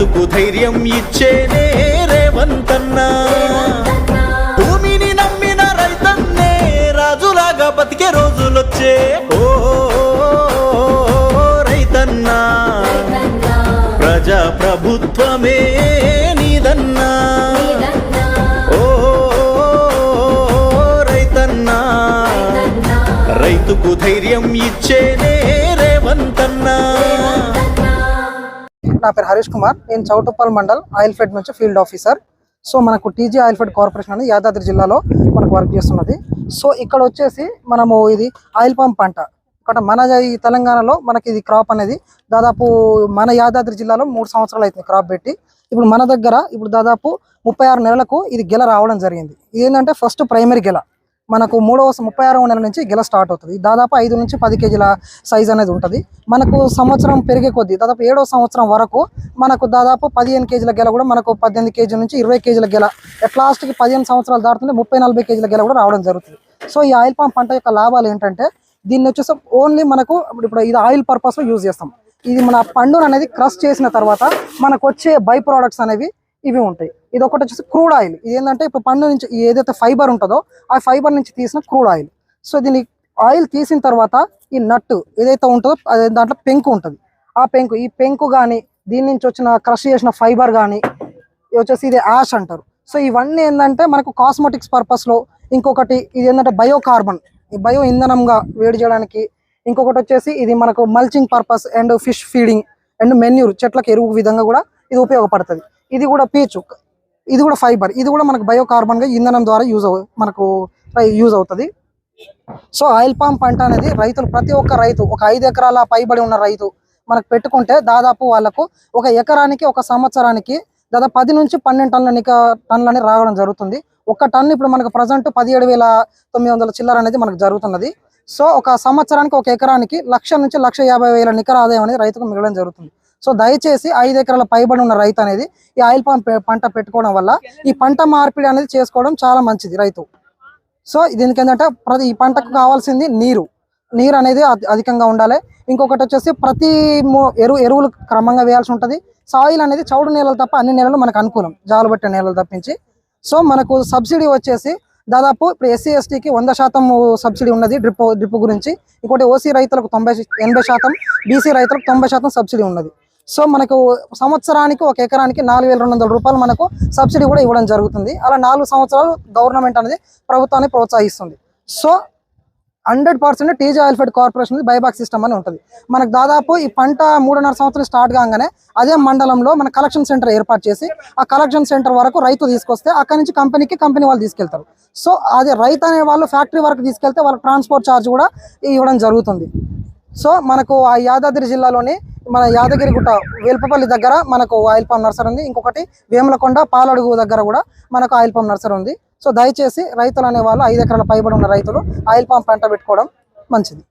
బ్రతుకు ధైర్యం ఇచ్చేనే రేవంతన్నా. భూమిని నమ్మిన రైతన్నే రాజులాగా బతికే రోజులొచ్చే ఓ రైతన్నా. ప్రజా ప్రభుత్వమే నీదన్నా. ఓ రైతన్నా. రైతుకు ధైర్యం ఇచ్చేనే రేవంతన్నా. నా పేరు హరీష్ కుమార్. నేను చౌటుప్పల్ మండల్ ఆయిల్ ఫెడ్ నుంచి ఫీల్డ్ ఆఫీసర్. సో మనకు టీజీ ఆయిల్ ఫెడ్ కార్పొరేషన్ అనేది యాదాద్రి జిల్లాలో మనకు వర్క్ చేస్తున్నది. సో ఇక్కడ వచ్చేసి మనము ఇది ఆయిల్ పంప్ పంట. ఇక్కడ మన ఈ తెలంగాణలో మనకి ఇది క్రాప్ అనేది దాదాపు మన యాదాద్రి జిల్లాలో మూడు సంవత్సరాలు అవుతుంది క్రాప్ పెట్టి. ఇప్పుడు మన దగ్గర ఇప్పుడు దాదాపు ముప్పై ఆరు నెలలకు ఇది గెల రావడం జరిగింది. ఇది ఏంటంటే ఫస్ట్ ప్రైమరీ గెల. మనకు మూడవ ముప్పై ఆరవ నెల నుంచి గెల స్టార్ట్ అవుతుంది. దాదాపు ఐదు నుంచి పది కేజీల సైజ్ అనేది ఉంటుంది. మనకు సంవత్సరం పెరిగే కొద్దీ దాదాపు ఏడవ సంవత్సరం వరకు మనకు దాదాపు పదిహేను కేజీల గెల కూడా మనకు పద్దెనిమిది కేజీల నుంచి ఇరవై కేజీల గెల లాస్ట్కి పదిహేను సంవత్సరాలు దాటుతుంటే ముప్పై నలభై కేజీల గెల కూడా రావడం జరుగుతుంది. సో ఈ ఆయిల్ పంప్ పంట యొక్క లాభాలు ఏంటంటే దీన్ని వచ్చేసి ఓన్లీ మనకు ఇప్పుడు ఇది ఆయిల్ పర్పస్లో యూజ్ చేస్తాం. ఇది మన పండును అనేది క్రష్ చేసిన తర్వాత మనకు వచ్చే బై ప్రోడక్ట్స్ అనేవి ఇవి ఉంటాయి. ఇది ఒకటి వచ్చేసి క్రూడ్ ఆయిల్. ఇది ఏంటంటే ఇప్పుడు పండు నుంచి ఏదైతే ఫైబర్ ఉంటుందో ఆ ఫైబర్ నుంచి తీసిన క్రూడ్ ఆయిల్. సో దీని ఆయిల్ తీసిన తర్వాత ఈ నట్టు ఏదైతే ఉంటుందో అదే దాంట్లో పెంకు ఉంటుంది. ఆ పెంకు ఈ పెంకు కానీ దీని నుంచి వచ్చిన క్రష్ చేసిన ఫైబర్ కానీ వచ్చేసి ఇది యాష్ అంటారు. సో ఇవన్నీ ఏంటంటే మనకు కాస్మెటిక్స్ పర్పస్లో ఇంకొకటి ఇది ఏంటంటే బయోకార్బన్. ఈ బయో ఇంధనంగా వేడి చేయడానికి ఇంకొకటి వచ్చేసి ఇది మనకు mulching purpose and fish feeding and manure చెట్లకు ఎరువు విధంగా కూడా ఇది ఉపయోగపడుతుంది. ఇది కూడా పీచు. ఇది కూడా ఫైబర్. ఇది కూడా మనకు బయోకార్బన్గా ఇంధనం ద్వారా యూజ్ అవు మనకు యూజ్ అవుతుంది. సో ఆయిల్ పామ్ పంట అనేది రైతులు ప్రతి ఒక్క రైతు ఒక ఐదు ఎకరాల పైబడి ఉన్న రైతు మనకు పెట్టుకుంటే దాదాపు వాళ్ళకు ఒక ఎకరానికి ఒక సంవత్సరానికి దాదాపు పది నుంచి పన్నెండు టన్నుల నిక టన్నులని రావడం జరుగుతుంది. ఒక టన్ ఇప్పుడు మనకు ప్రజెంట్ పదిహేడు వేల తొమ్మిది వందల చిల్లర అనేది మనకు జరుగుతున్నది. సో ఒక సంవత్సరానికి ఒక ఎకరానికి లక్ష నుంచి లక్ష యాభై వేల నికర ఆదాయం అనేది రైతుకు మిగలడం జరుగుతుంది. సో దయచేసి ఐదు ఎకరాల పైబడి ఉన్న రైతు అనేది ఈ ఆయిల్ పామ్ పంట పెట్టుకోవడం వల్ల ఈ పంట మార్పిడి అనేది చేసుకోవడం చాలా మంచిది రైతు. సో దీనికి ఏంటంటే ప్రతి ఈ పంటకు కావాల్సింది నీరు. నీరు అనేది అధికంగా ఉండాలి. ఇంకొకటి వచ్చేసి ప్రతి ఎరువు ఎరువులు క్రమంగా వేయాల్సి ఉంటుంది. సాయిల్ అనేది చౌడు నేలలు తప్ప అన్ని నేలలు మనకు అనుకూలం. జాలు పట్టే నేలలు తప్పించి. సో మనకు సబ్సిడీ వచ్చేసి దాదాపు ఇప్పుడు ఎస్సీ ఎస్టీకి వంద శాతం సబ్సిడీ ఉన్నది డ్రిప్ డ్రిప్ గురించి. ఇంకోటి ఓసీ రైతులకు తొంభై ఎనభై శాతం బీసీ రైతులకు తొంభై శాతం సబ్సిడీ ఉన్నది. సో మనకు సంవత్సరానికి ఒక ఎకరానికి నాలుగు వేల రెండు వందల రూపాయలు మనకు సబ్సిడీ కూడా ఇవ్వడం జరుగుతుంది. అలా నాలుగు సంవత్సరాలు గవర్నమెంట్ అనేది ప్రభుత్వాన్ని ప్రోత్సహిస్తుంది. So hundred percent TG oil fed corporation buyback system అని ఉంటుంది. మనకు దాదాపు ఈ పంట మూడున్నర సంవత్సరం స్టార్ట్ కాగానే అదే మండలంలో మన కలెక్షన్ సెంటర్ ఏర్పాటు చేసి ఆ కలెక్షన్ సెంటర్ వరకు రైతు తీసుకొస్తే అక్కడి నుంచి కంపెనీకి కంపెనీ వాళ్ళు తీసుకెళ్తారు. సో అదే రైతు అనే వాళ్ళు ఫ్యాక్టరీ వరకు తీసుకెళ్తే వాళ్ళకి ట్రాన్స్పోర్ట్ ఛార్జ్ కూడా ఇవ్వడం జరుగుతుంది. సో మనకు ఆ యాదాద్రి జిల్లాలోని మన యాదగిరిగుట్ట వేల్పపల్లి దగ్గర మనకు ఆయిల్ పంప్ నర్సరీ ఉంది. ఇంకొకటి వేములకొండ పాలడుగు దగ్గర కూడా మనకు ఆయిల్ పంప్ నర్సరీ ఉంది. సో దయచేసి రైతులు అనేవాళ్ళు ఐదు ఎకరాల పైబడి ఉన్న రైతులు ఆయిల్ పంప్ పంట పెట్టుకోవడం మంచిది.